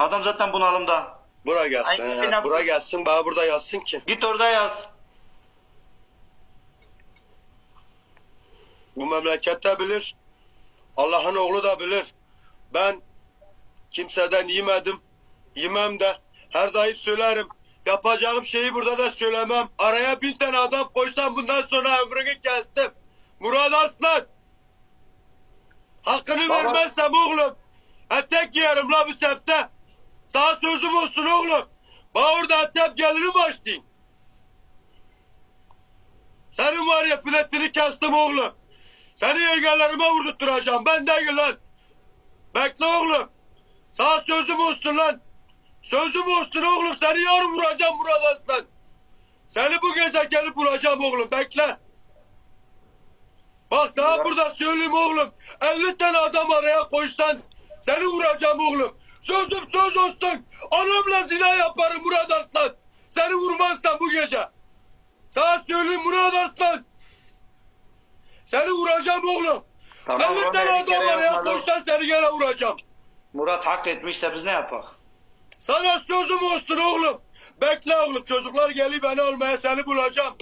Adam zaten bunalımda. Bura gelsin. Ay, he. Sinan- Bura gelsin. Bana burada yazsın ki. Git orada yaz. Bu memlekette bilir. Allah'ın oğlu da bilir. Ben kimseden yemedim. Yemem de. Her daim söylerim. Yapacağım şeyi burada da söylemem. Araya bin tane adam koysam bundan sonra ömrünü kestim. Murat Arslan. Hakkını Baba- vermezsem oğlum. Etek giyerim la bu septe. Sana sözüm olsun oğlum. Bana orada etep gelini başlayın. Senin var ya biletini kestim oğlum. Seni yengelerime vurdurtturacağım. Ben değil lan. Bekle oğlum. Sana sözüm olsun lan. Sözüm olsun oğlum. Seni yarın vuracağım Murat Aslan. Seni bu gece gelip vuracağım oğlum. Bekle. Bak sana burada söyleyeyim oğlum. 50 tane adam araya koysan seni vuracağım oğlum. Sözüm söz olsun. Anamla zina yaparım Murat Arslan. Seni vurmazsam bu gece. Sana söyleyeyim Murat Arslan. Seni vuracağım oğlum. Tamam, 50 Murat tane Bey, bir adam araya yapmadım. koysan seni gene vuracağım. Murat hak etmişse biz ne yapak? Sana sözüm olsun oğlum. Bekle oğlum çocuklar geliyor beni almaya seni bulacağım.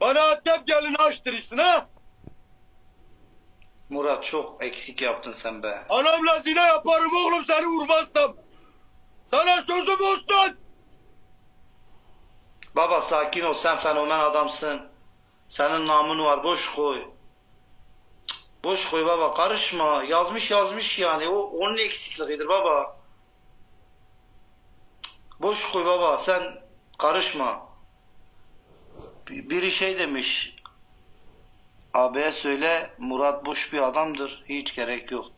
Bana Antep gelini açtırırsın ha. Murat çok eksik yaptın sen be. Anamla zina yaparım oğlum seni vurmazsam. Sana sözüm olsun. Baba sakin ol sen fenomen adamsın. Senin namın var boş koy. Boş koy baba karışma. Yazmış yazmış yani. O onun eksikliğidir baba. Boş koy baba sen karışma. Bir- Biri şey demiş. Abiye söyle Murat boş bir adamdır. Hiç gerek yok.